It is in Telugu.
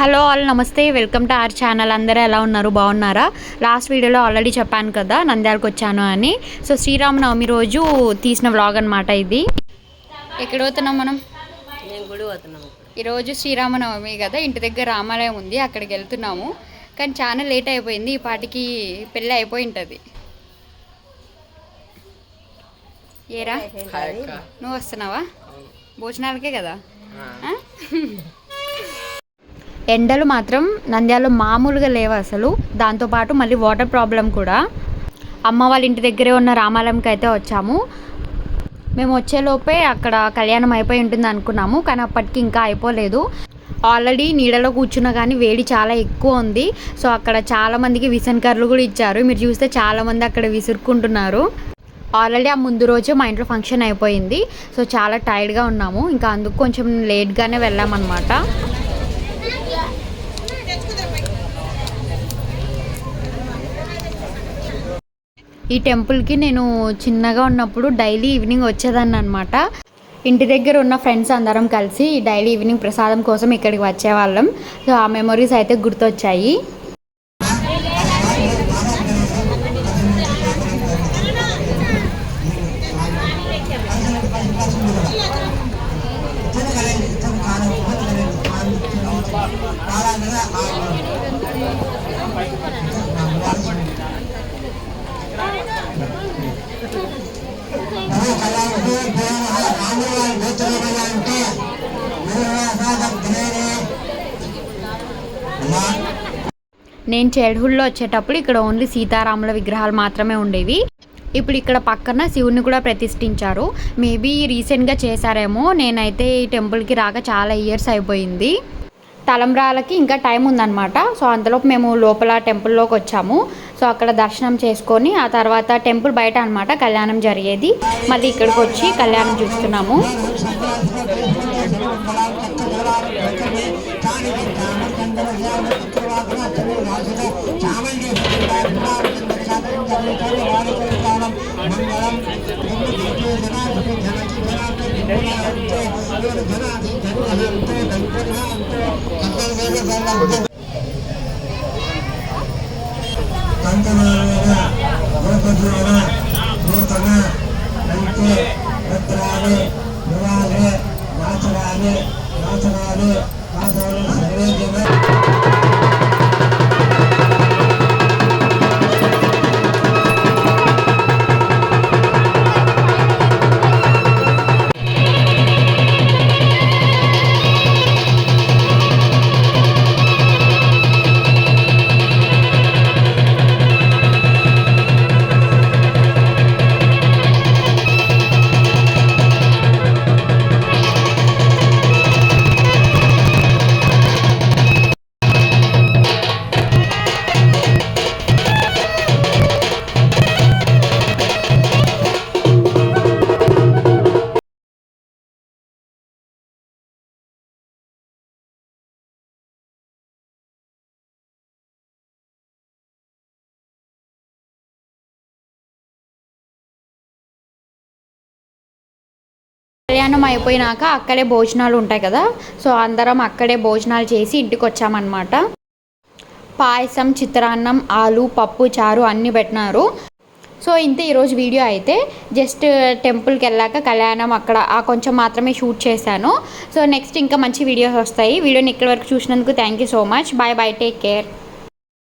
హలో ఆల్ నమస్తే. Welcome to our channel. అందరూ ఎలా ఉన్నారు? బాగున్నారా? లాస్ట్ వీడియోలో ఆల్రెడీ చెప్పాను కదా నంద్యాలకు వచ్చాను అని. సో శ్రీరామనవమి రోజు తీసిన వ్లాగ్ అనమాట ఇది. ఎక్కడ పోతున్నాం మనం? ఈరోజు శ్రీరామనవమి కదా ఇంటి దగ్గర రామాలయం ఉంది అక్కడికి వెళ్తున్నాము. కానీ చాలా లేట్ అయిపోయింది ఈ పాటికి పెళ్ళి అయిపోయి ఉంటుంది. ఏరా? నువ్వు వస్తున్నావా? భోజనాలకే కదా? ఎండలు మాత్రం నంద్యాలలో మామూలుగా లేవు అసలు. దాంతోపాటు మళ్ళీ వాటర్ ప్రాబ్లం కూడా. అమ్మ వాళ్ళ ఇంటి దగ్గరే ఉన్న రామాలయంకి అయితే వచ్చాము. మేము వచ్చేలోపే అక్కడ కళ్యాణం అయిపోయి ఉంటుంది అనుకున్నాము కానీ అప్పటికి ఇంకా అయిపోలేదు. ఆల్రెడీ నీడలో కూర్చున్నా కానీ వేడి చాలా ఎక్కువ ఉంది. సో అక్కడ చాలామందికి విసనకర్రలు కూడా ఇచ్చారు. మీరు చూస్తే చాలామంది అక్కడ విసురుకుంటున్నారు. ఆల్రెడీ ఆ ముందు రోజే మా ఇంట్లో ఫంక్షన్ అయిపోయింది. సో చాలా టైర్డ్గా ఉన్నాము. ఇంకా అందుకు కొంచెం లేట్గానే వెళ్ళామన్నమాట. ఈ టెంపుల్కి నేను చిన్నగా ఉన్నప్పుడు డైలీ ఈవినింగ్ వచ్చేదాన్ని అనమాట ఇంటి దగ్గర ఉన్న ఫ్రెండ్స్ అందరం కలిసి డైలీ ఈవినింగ్ ప్రసాదం కోసం ఇక్కడికి వచ్చేవాళ్ళం. సో ఆ మెమొరీస్ అయితే గుర్తొచ్చాయి. నేను చైల్డ్హుడ్లో వచ్చేటప్పుడు ఇక్కడ ఓన్లీ సీతారాముల విగ్రహాలు మాత్రమే ఉండేవి. ఇప్పుడు ఇక్కడ పక్కన శివుని కూడా ప్రతిష్ఠించారు. మేబీ రీసెంట్గా చేశారేమో. నేనైతే ఈ టెంపుల్కి రాక చాలా ఇయర్స్ అయిపోయింది. తలంబ్రాలకి ఇంకా టైం ఉందన్నమాట. సో అంతలోపు మేము లోపల టెంపుల్లోకి వచ్చాము. సో అక్కడ దర్శనం చేసుకొని ఆ తర్వాత టెంపుల్ బయట అన్నమాట కళ్యాణం జరిగేది. మళ్ళీ ఇక్కడికి వచ్చి కళ్యాణం చూస్తున్నాము. இருபத்தி நாலு இருபது நாற்பது కళ్యాణం అయిపోయినాక అక్కడే భోజనాలు ఉంటాయి కదా. సో అందరం అక్కడే భోజనాలు చేసి ఇంటికి వచ్చామన్నమాట పాయసం చిత్రాన్నం ఆలు పప్పు చారు అన్నీ పెట్టినారు. సో ఇంతే ఈరోజు వీడియో అయితే. జస్ట్ టెంపుల్కి వెళ్ళాక కళ్యాణం అక్కడ ఆ కొంచెం మాత్రమే షూట్ చేశాను. సో నెక్స్ట్ ఇంకా మంచి వీడియోస్ వస్తాయి. వీడియోని ఇక్కడి వరకు చూసినందుకు thank you so much. Bye bye take care.